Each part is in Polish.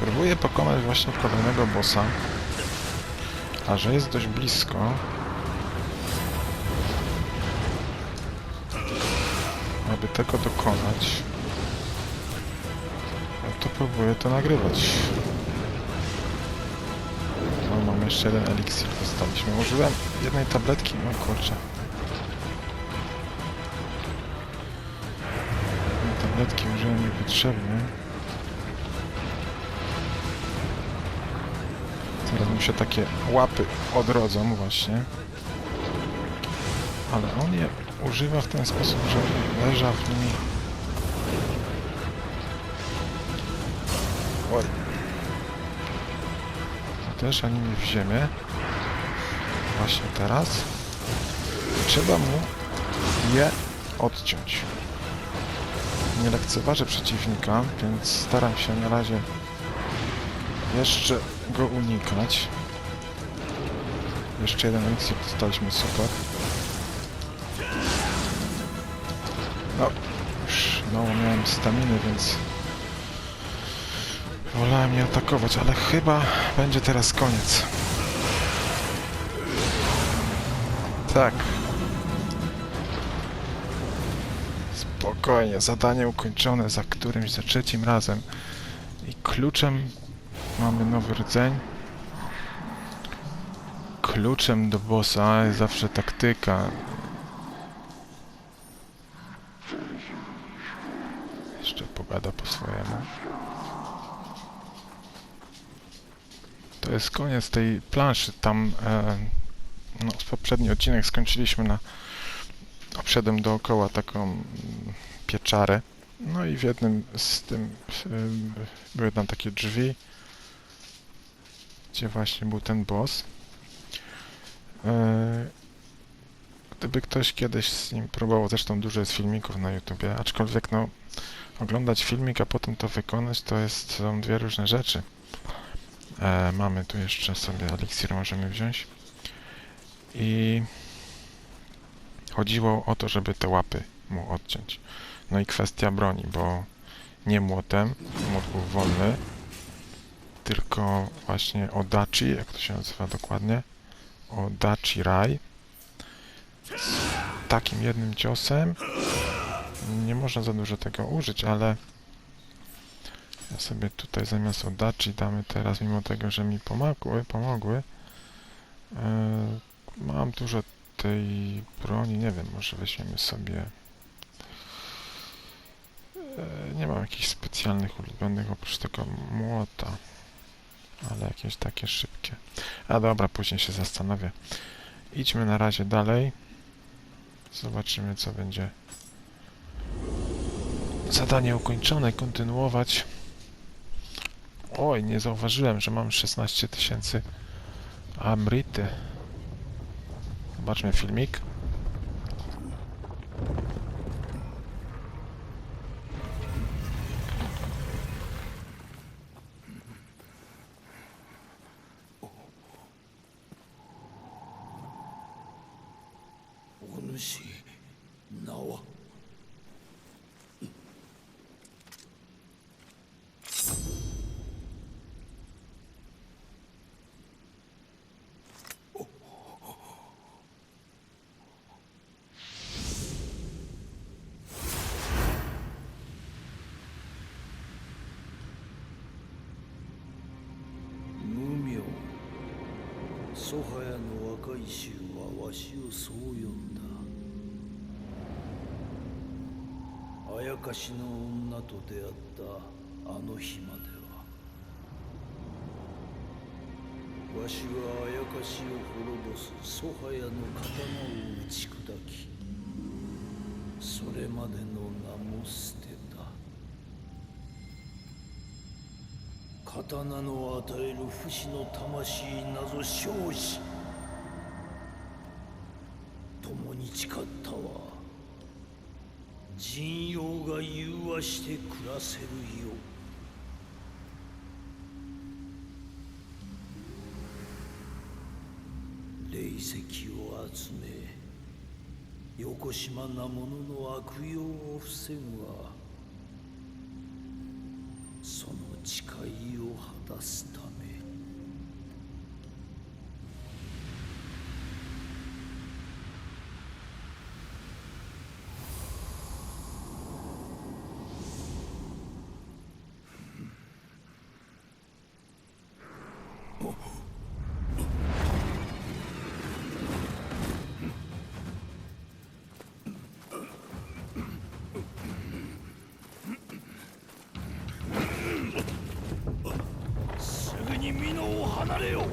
Próbuję pokonać właśnie kolejnego bossa. A że jest dość blisko... Aby tego dokonać... To próbuję to nagrywać. No, mam jeszcze jeden eliksir dostaliśmy. Użyłem jednej tabletki, no kurczę. Tabletki użyłem niepotrzebnie. Mu się takie łapy odrodzą właśnie. Ale on je używa w ten sposób, że leża w nimi. Oj. Też ani mi w ziemię. Właśnie teraz. Trzeba mu je odciąć. Nie lekceważę przeciwnika, więc staram się na razie jeszcze go unikać. Jeszcze jeden eliksir dostaliśmy, super. No, już mało miałem staminy, więc wolałem nie atakować, ale chyba będzie teraz koniec. Tak. Spokojnie, zadanie ukończone za którymś, za trzecim razem. I kluczem mamy nowy rdzeń. Kluczem do bossa jest zawsze taktyka. Jeszcze pogada po swojemu. To jest koniec tej planszy. Tam e, no, poprzedni odcinek skończyliśmy na obszedłem dookoła taką mm, pieczarę. No i w jednym z tym były tam takie drzwi, gdzie właśnie był ten boss. E, Gdyby ktoś kiedyś z nim próbował, zresztą dużo jest filmików na YouTubie, aczkolwiek no oglądać filmik, a potem to wykonać, to jest, są dwie różne rzeczy. E, mamy tu jeszcze sobie eliksir, możemy wziąć. I chodziło o to, żeby te łapy mu odciąć. No i kwestia broni, bo nie młotem, młot był wolny, tylko właśnie Odachi, jak to się nazywa dokładnie, Odachi Rai. Z takim jednym ciosem nie można za dużo tego użyć, ale ja sobie tutaj zamiast Odachi damy teraz, mimo tego, że mi pomogły, pomogły, e, mam dużo tej broni, nie wiem, może weźmiemy sobie E, Nie mam jakichś specjalnych ulubionych oprócz tego młota. Ale jakieś takie szybkie. A dobra, później się zastanowię. Idźmy na razie dalej. Zobaczymy, co będzie. Zadanie ukończone. Kontynuować. Oj, nie zauważyłem, że mam 16 tysięcy amrity. Zobaczmy filmik. ソハヤの若い衆はわしをそう呼んだ。あやかしの女と出会ったあの日までは。わしはあやかしを滅ぼすソハヤの刀を打ち砕きそれまでの名も捨て刀の与える不死の魂なぞ生死共に誓ったは人妖が融和して暮らせるよ霊石を集めよこしまな者の悪用を防ぐは誓いを果たすた。め美濃を離れよ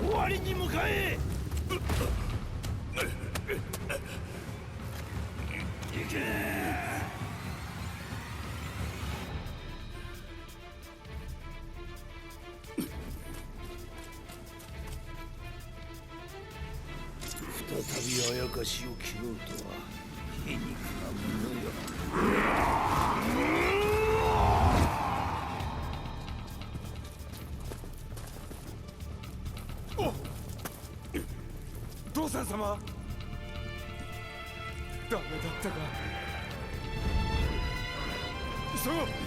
終わりに向かえ行け。再びあやかしを切ろうとさん様。ダメだったか。急ごう。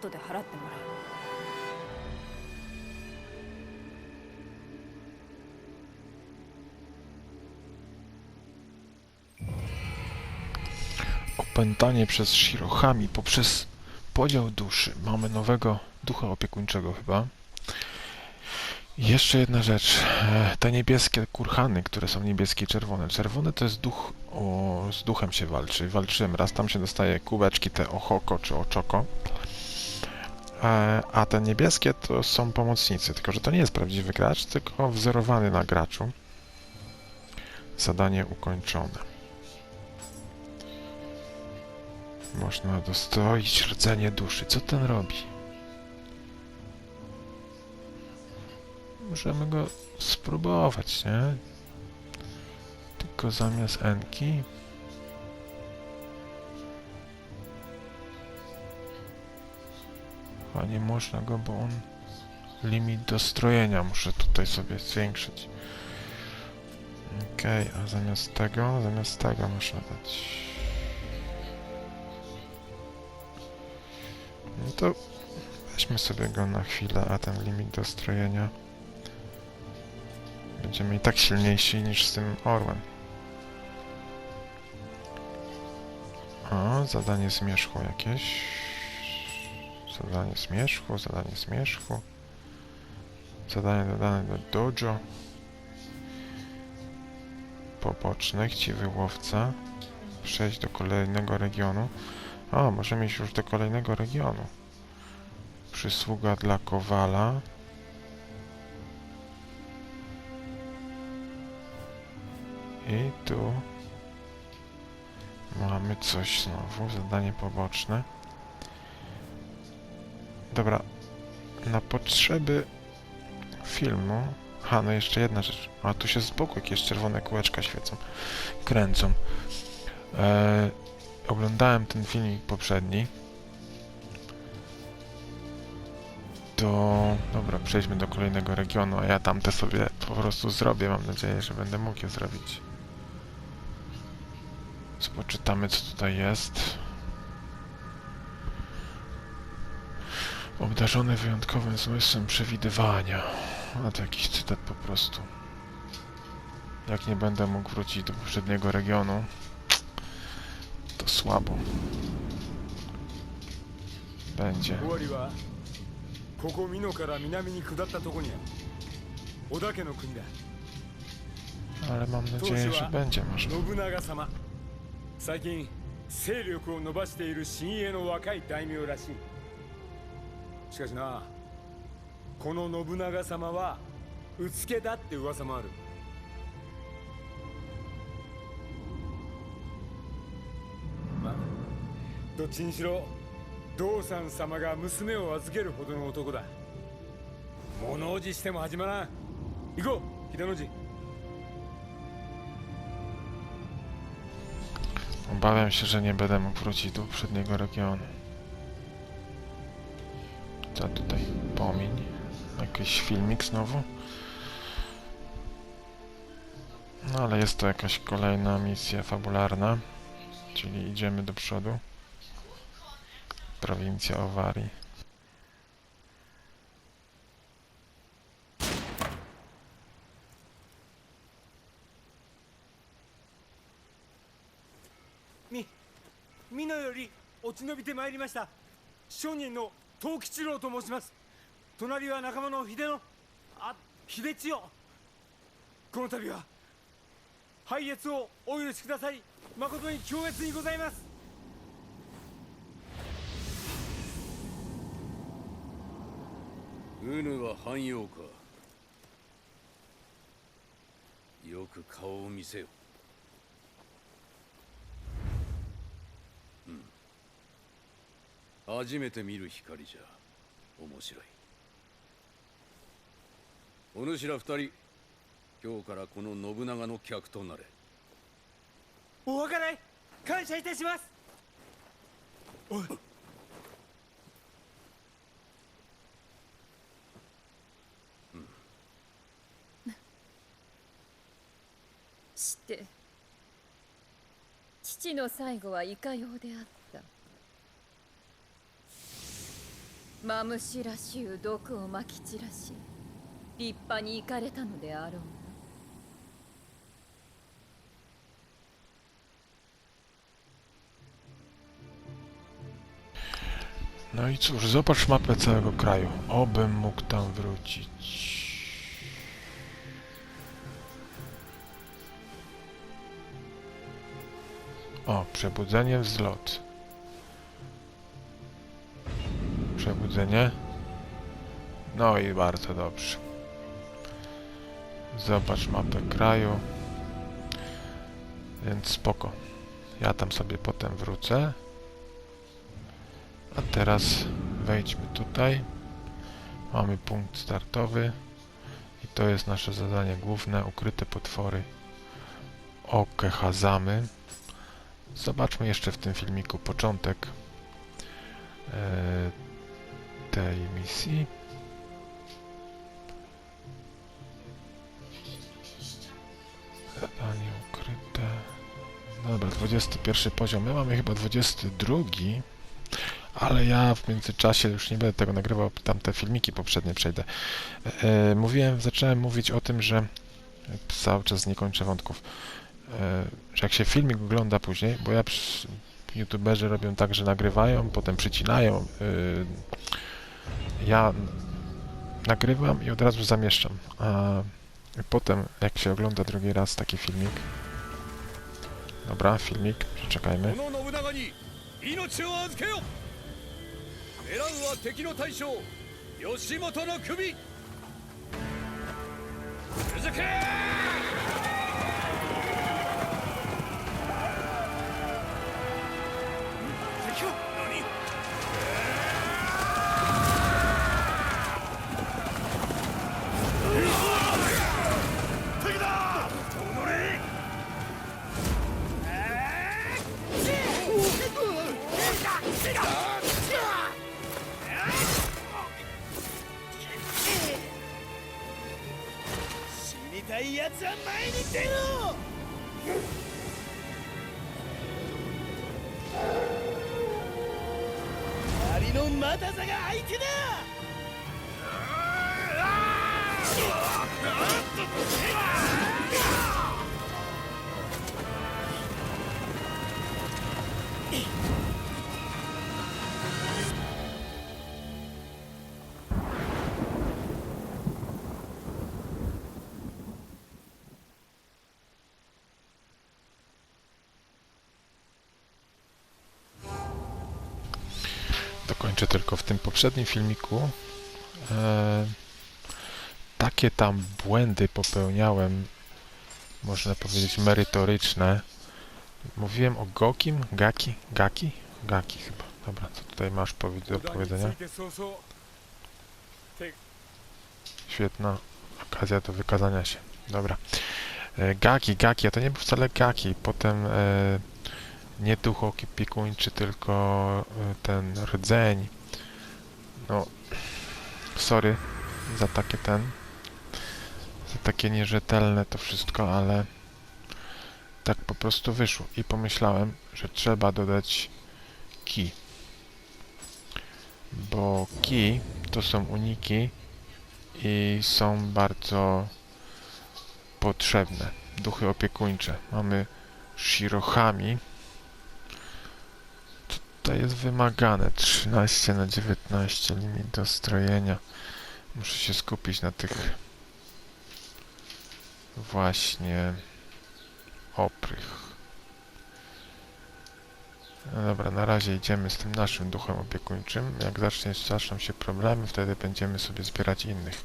後で払ってもらう「Opętanie przez Shirohami poprzez podział duszy. Mamy nowego ducha opiekuńczego chyba. I jeszcze jedna rzecz. E, Te niebieskie kurhany, które są niebieskie i czerwone. Czerwony to jest duch, o, z duchem się walczy. Walczyłem raz, tam się dostaje kubeczki, te ochoko czy oczoko. E, A te niebieskie to są pomocnicy, tylko że to nie jest prawdziwy gracz, tylko wzorowany na graczu. Zadanie ukończone. Można dostroić rdzenie duszy. Co ten robi? Możemy go spróbować, nie? Tylko zamiast enki. A nie można go, bo on limit dostrojenia muszę tutaj sobie zwiększyć. Okej, a zamiast tego, zamiast tego muszę dać. No to weźmy sobie go na chwilę, a ten limit dostrojenia będziemy i tak silniejsi niż z tym orłem. O, zadanie zmierzchu jakieś. Zadanie zmierzchu, zadanie zmierzchu. Zadanie dodane do dojo. Poboczne, chciwy łowca. Przejść do kolejnego regionu. O, możemy iść już do kolejnego regionu. Przysługa dla Kowala. I tu mamy coś znowu, zadanie poboczne. Dobra, na potrzeby filmu... Ha, no jeszcze jedna rzecz. A tu się z boku jakieś czerwone kółeczka świecą, kręcą. E, oglądałem ten filmik poprzedni. To... Dobra, przejdźmy do kolejnego regionu, a ja tamte sobie po prostu zrobię. Mam nadzieję, że będę mógł je zrobić. Poczytamy, co tutaj jest. Obdarzony wyjątkowym zmysłem przewidywania. A to jakiś cytat po prostu. Jak nie będę mógł wrócić do poprzedniego regionu, to słabo. Będzie. 終わりはここ美濃から南に下ったとこにある織田家の国だ Ale mam nadzieję, że będzie można. 信長様最近勢力を伸ばしている新鋭の若い大名らしい しかしなこの信長様はうつけだって噂もある。まあどっちにしろ道三様が娘を預けるほどの男だ。物おじしても始まらん。行こう秀の字 Obawiam się, że nie będę mógł wrócić do poprzedniego regionu. Co tutaj? Pomiń. Jakiś filmik znowu? No ale jest to jakaś kolejna misja fabularna. Czyli idziemy do przodu. Prowincja Owarii. み美濃より落ち延びてまいりました商人の 藤吉郎と申します。隣は仲間の秀野あ秀千代。この度は拝謁をお許しください。誠に強烈にございます。ウヌは汎用か。よく顔を見せよ。初めて見る光じゃ面白い。お主ら二人今日からこの信長の客となれ。お計らい感謝いたします。おい。して父の最後はいかようであったマムシらしゅう毒をまき散らし立派に行かれたのであろうな No i cóż, zobacz mapę całego kraju. Obym mógł tam wrócić. O, przebudzenie, wzlot. Przebudzenie. No i bardzo dobrze. Zobacz mapę kraju. Więc spoko. Ja tam sobie potem wrócę. A teraz wejdźmy tutaj. Mamy punkt startowy. I to jest nasze zadanie główne. Ukryte potwory. Oke Hazamy. Zobaczmy jeszcze w tym filmiku początek e, tej misji. Zadanie ukryte. Dobra, 21 poziom. My mamy chyba 22. Ale ja w międzyczasie już nie będę tego nagrywał, tamte filmiki poprzednie przejdę. E, mówiłem, zacząłem mówić o tym, że cały czas nie kończę wątków, e, że jak się filmik ogląda później, bo ja przy, youtuberzy robią tak, że nagrywają, potem przycinają. E, ja nagrywam i od razu zamieszczam. A potem, jak się ogląda drugi raz taki filmik... Dobra, filmik, przeczekajmy. Yoshimoto no kubi! 者前に出ろ。のまたざが相手だ。poprzednim filmiku e, takie tam błędy popełniałem, można powiedzieć merytoryczne. Mówiłem o Gokim, Gaki, Gaki, Gaki chyba. Dobra, co tutaj masz do powiedzenia? Świetna okazja do wykazania się. Dobra. E, gaki, Gaki, a to nie był wcale Gaki. Potem e, nie duch opiekuńczy, tylko e, ten rdzeń. No, sorry za takie ten, za takie nierzetelne to wszystko, ale tak po prostu wyszło. I pomyślałem, że trzeba dodać ki. Bo ki to są uniki i są bardzo potrzebne. Duchy opiekuńcze. Mamy Shirohami, Tutaj jest wymagane 13 na 19 limit do strojenia. Muszę się skupić na tych właśnie oprych. No dobra, na razie idziemy z tym naszym duchem opiekuńczym. Jak zacznie, zaczną się problemy, wtedy będziemy sobie zbierać innych.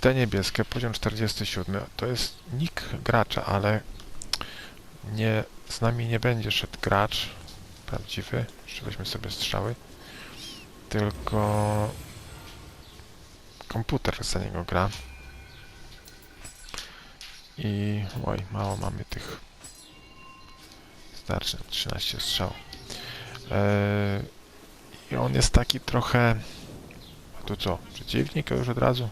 Te niebieskie, poziom 47, to jest nick gracza, ale nie, z nami nie będzie szedł gracz prawdziwy, jeszcze weźmy sobie strzały, tylko komputer za niego gra. I oj, mało mamy tych starczy 13 strzał. Eee, I on jest taki trochę a tu co, przeciwnik już od razu?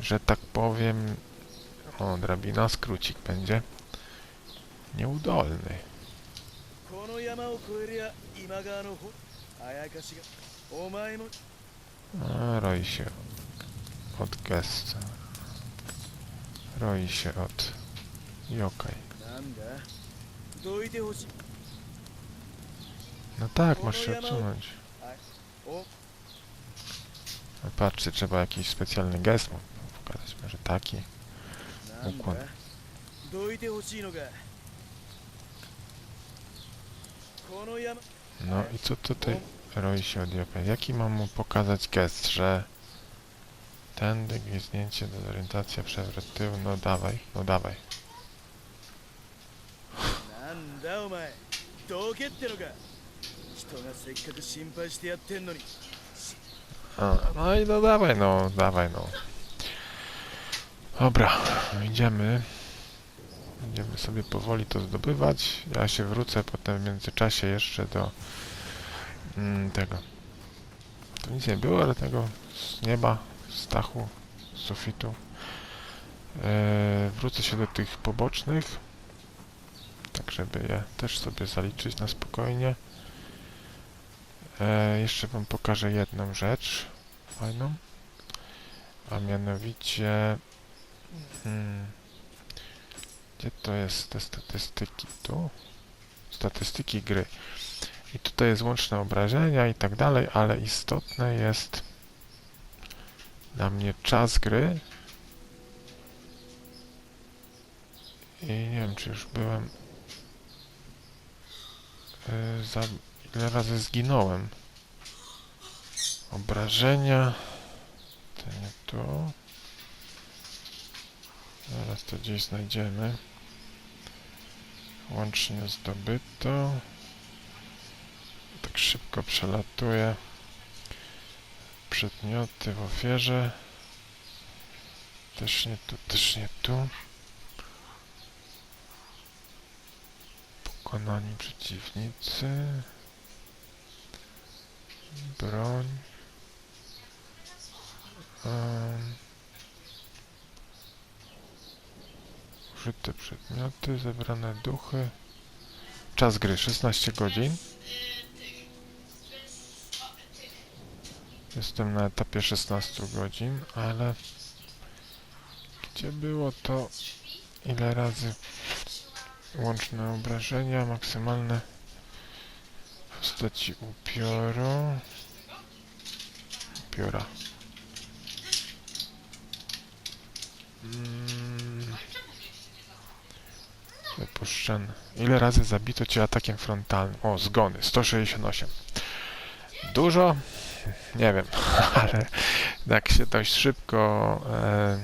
Że tak powiem o, drabina, skrócik będzie nieudolny. この山を越えりゃ今川のほあやかしがお前も A, roi się od gesta. Roi się od Jokaj. なんだどいてほしい No tak, masz się odsunąć. お No patrzcie, trzeba jakiś specjalny gest mu pokazać. Może taki. なんだ Ukłon. どいてほしいのか No i co tutaj roi się od Japonii? Jaki mam mu pokazać gest, że... Tędy, gwizdnięcie, dezorientacja, przewrót tył, no dawaj, no dawaj. A, no i no dawaj, no, dawaj, no. Dobra, idziemy. Będziemy sobie powoli to zdobywać. Ja się wrócę potem w międzyczasie jeszcze do mm, tego. Tu nic nie było, ale tego z nieba, z dachu, z sufitu. E, wrócę się do tych pobocznych. Tak, żeby je też sobie zaliczyć na spokojnie. E, jeszcze wam pokażę jedną rzecz fajną. A mianowicie... Hmm, gdzie to jest te statystyki? Tu? Statystyki gry. I tutaj jest łączne obrażenia i tak dalej, ale istotne jest dla mnie czas gry. I nie wiem, czy już byłem... Yy, za ile razy zginąłem. Obrażenia. To nie tu. Zaraz to gdzieś znajdziemy. Łącznie zdobyto. Tak szybko przelatuję. Przedmioty w ofierze. Też nie tu, też nie tu. Pokonani przeciwnicy. Broń. Um, użyte przedmioty, zebrane duchy. Czas gry 16 godzin. Jestem na etapie 16 godzin, ale gdzie było to ile razy łączne obrażenia, maksymalne w postaci upioru. Upiora. Mm. Wypuszczony. Ile razy zabito cię atakiem frontalnym? O, zgony. 168. Dużo? Nie wiem, ale jak się dość szybko e,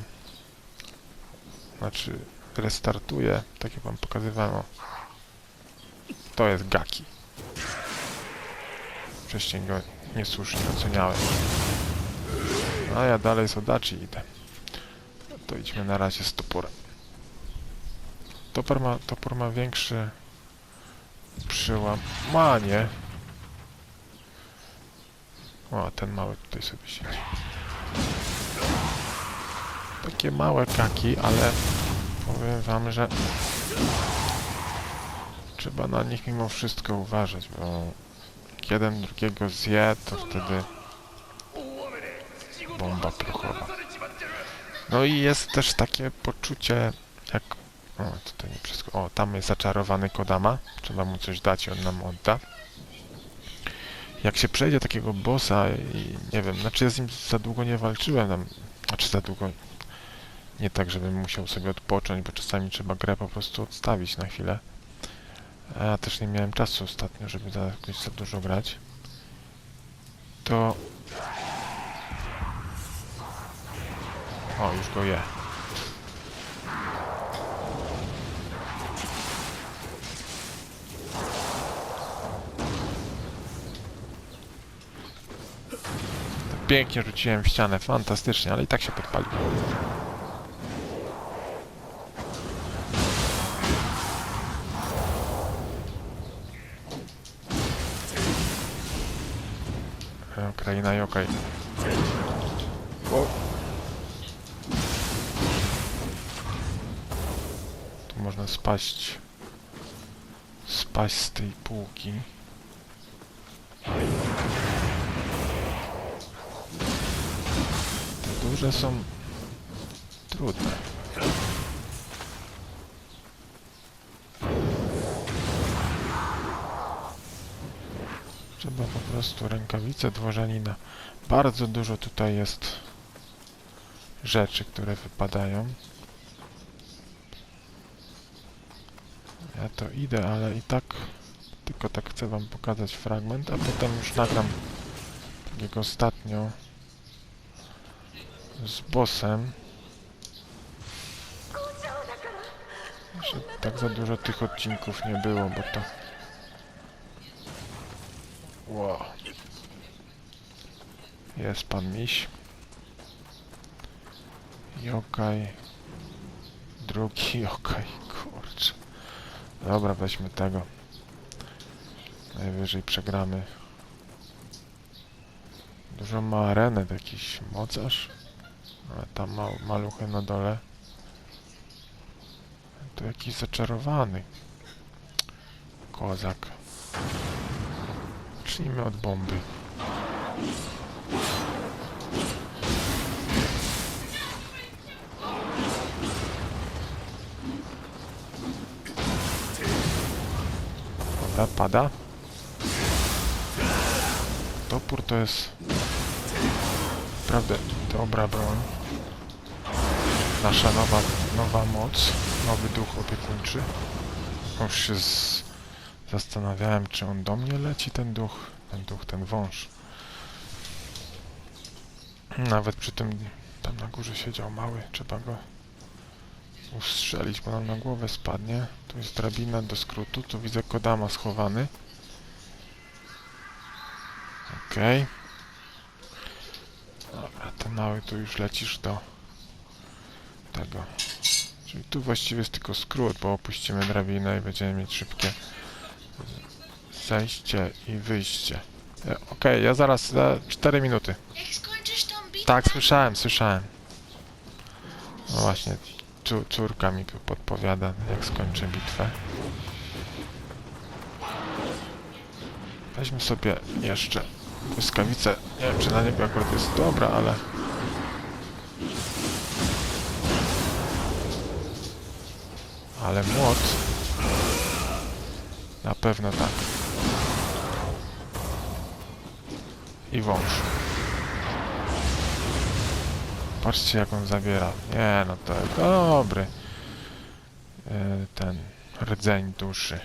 znaczy restartuje, tak jak wam pokazywałem, o, to jest Gaki. Wcześniej go niesłusznie oceniałem. A ja dalej z Odachi idę. To idźmy na razie z toporem. Topor ma, topór ma większy przyłamanie. O, a ten mały tutaj sobie siedzi. Takie małe kaki, ale powiem wam, że trzeba na nich mimo wszystko uważać, bo jak jeden drugiego zje, to wtedy bomba prochowa. No i jest też takie poczucie, jak O, tutaj nie wszystko. O, tam jest zaczarowany Kodama. Trzeba mu coś dać i on nam odda. Jak się przejdzie takiego bossa i nie wiem, znaczy ja z nim za długo nie walczyłem tam, znaczy za długo, nie tak, żebym musiał sobie odpocząć, bo czasami trzeba grę po prostu odstawić na chwilę. A też nie miałem czasu ostatnio, żeby za, za dużo grać. To... O, już go je. Pięknie rzuciłem w ścianę, fantastycznie, ale i tak się podpalił. E, Kraina i okej. Tu można spaść. Spaść z tej półki. Duże są trudne. Trzeba po prostu rękawice dworzenina. Bardzo dużo tutaj jest rzeczy, które wypadają. Ja to idę, ale i tak tylko tak chcę wam pokazać fragment, a potem już nagram tak jak ostatnio z bossem. Że tak za dużo tych odcinków nie było, bo to... Wow. Jest pan miś. Jokaj. Drugi jokaj, kurczę. Dobra, weźmy tego. Najwyżej przegramy. Dużo ma arenę, jakiś mocarz. Ale tam ma maluchy na dole. To jakiś zaczarowany. Kozak. Zacznijmy od bomby. Dobra, pada. Topór to jest naprawdę dobra broń. Nasza nowa, nowa moc, nowy duch opiekuńczy. Już się z... zastanawiałem, czy on do mnie leci, ten duch, ten duch, ten wąż. Nawet przy tym tam na górze siedział mały, trzeba go ustrzelić, bo nam na głowę spadnie. Tu jest drabina do skrótu, tu widzę Kodama schowany. Okej. Dobra, ten mały tu już lecisz do tego. Czyli tu właściwie jest tylko skrót, bo opuścimy drabinę i będziemy mieć szybkie zejście i wyjście. E, Okej, ja zaraz, za 4 minuty. Jak skończysz tą bitwę, Tak, słyszałem, słyszałem. No właśnie, czu, córka mi tu podpowiada, jak skończę bitwę. Weźmy sobie jeszcze błyskawicę. Nie wiem, czy na niego akurat jest dobra, ale... Ale młot... Na pewno tak. I wąż. Patrzcie jak on zabiera. Nie no to dobry. Yy, ten rdzeń duszy.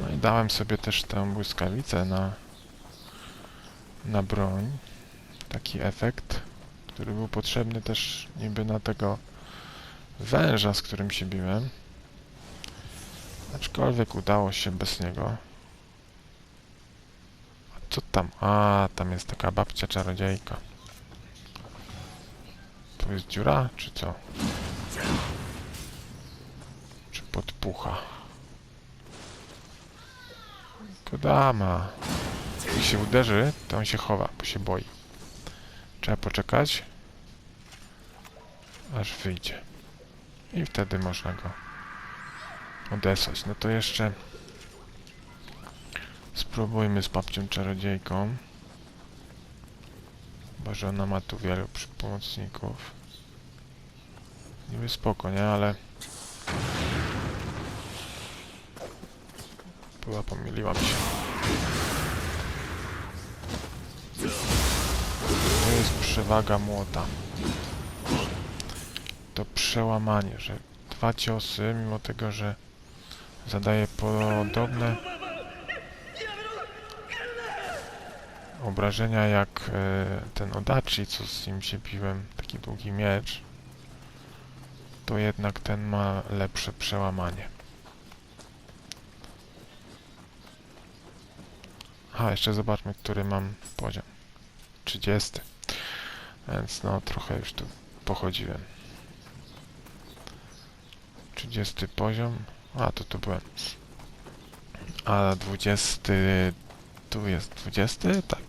No i dałem sobie też tę błyskawicę na na broń. Taki efekt, który był potrzebny też niby na tego węża, z którym się biłem. Aczkolwiek udało się bez niego. A co tam? A, tam jest taka babcia czarodziejka. Tu jest dziura, czy co? Czy podpucha? Kodama. Jak się uderzy, to on się chowa, bo się boi. Trzeba poczekać, aż wyjdzie. I wtedy można go odesłać. No to jeszcze spróbujmy z babcią czarodziejką. Bo że ona ma tu wielu pomocników. Niby spoko, nie? Ale... Była pomyliła mi się. To jest przewaga młota. To przełamanie, że dwa ciosy, mimo tego, że zadaje podobne obrażenia jak e, ten Odachi, co z nim się biłem, taki długi miecz, to jednak ten ma lepsze przełamanie. A, jeszcze zobaczmy, który mam poziom. 30. Więc no, trochę już tu pochodziłem. 30 poziom. A, to tu byłem. A 20... Tu jest 20? Tak.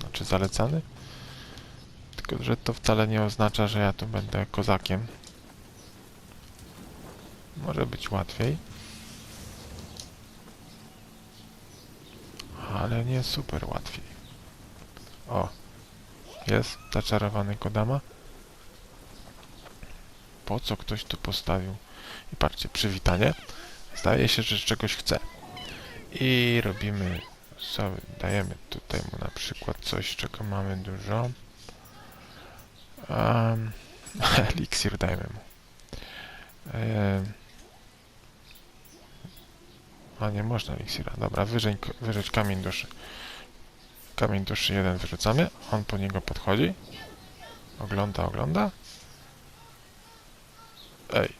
Znaczy zalecany? Tylko, że to wcale nie oznacza, że ja tu będę kozakiem. Może być łatwiej. Ale nie super łatwiej. O. Jest zaczarowany Kodama. Po co ktoś tu postawił? I patrzcie, przywitanie. Zdaje się, że czegoś chce. I robimy sobie, dajemy tutaj mu na przykład coś, czego mamy dużo. Um, eliksir dajmy mu. Em, a nie można eliksira. Dobra, wyżej, wyżej kamień duszy. Kamień duszy jeden wyrzucamy. On po niego podchodzi. Ogląda, ogląda. Ej.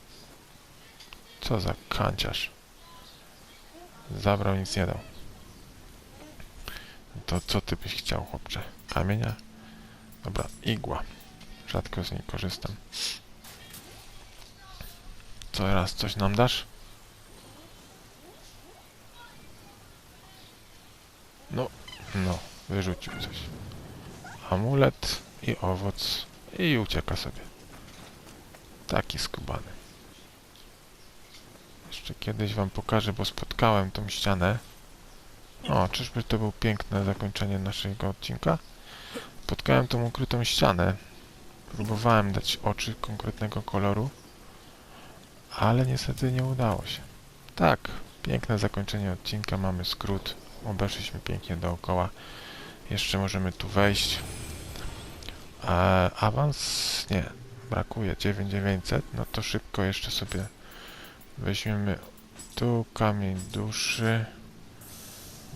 Co za kanciarz. Zabrał, nic nie dał. To co ty byś chciał, chłopcze? Kamienia? Dobra, igła. Rzadko z niej korzystam. Co raz coś nam dasz? No, no, wyrzucił coś. Amulet i owoc i ucieka sobie. Taki skubany. Jeszcze kiedyś wam pokażę, bo spotkałem tą ścianę. O, czyżby to było piękne zakończenie naszego odcinka? Spotkałem tą ukrytą ścianę. Próbowałem dać oczy konkretnego koloru, ale niestety nie udało się. Tak, piękne zakończenie odcinka, mamy skrót. Obeszliśmy pięknie dookoła. Jeszcze możemy tu wejść. E, awans? Nie, brakuje 9900. No to szybko jeszcze sobie weźmiemy tu kamień duszy.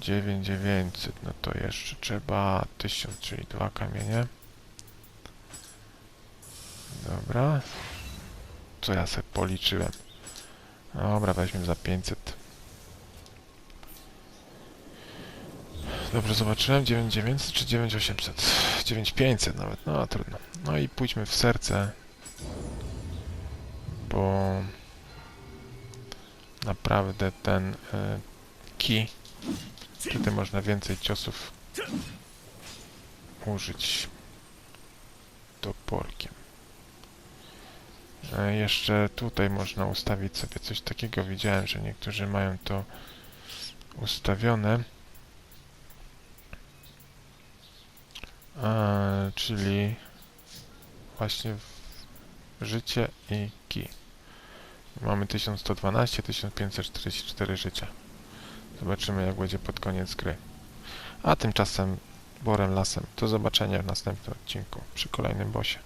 9900, no to jeszcze trzeba 1000, czyli dwa kamienie. Dobra. Co ja sobie policzyłem? Dobra, weźmiemy za 500. Dobrze zobaczyłem, 9900 czy 9800? 9500 nawet, no trudno. No i pójdźmy w serce, bo naprawdę ten y, key Wtedy można więcej ciosów użyć toporkiem. E, Jeszcze tutaj można ustawić sobie coś takiego. Widziałem, że niektórzy mają to ustawione. E, czyli właśnie życie i ki. Mamy 1112, 1544 życia. Zobaczymy jak będzie pod koniec gry. A tymczasem Borem Lasem do zobaczenia w następnym odcinku przy kolejnym bosie.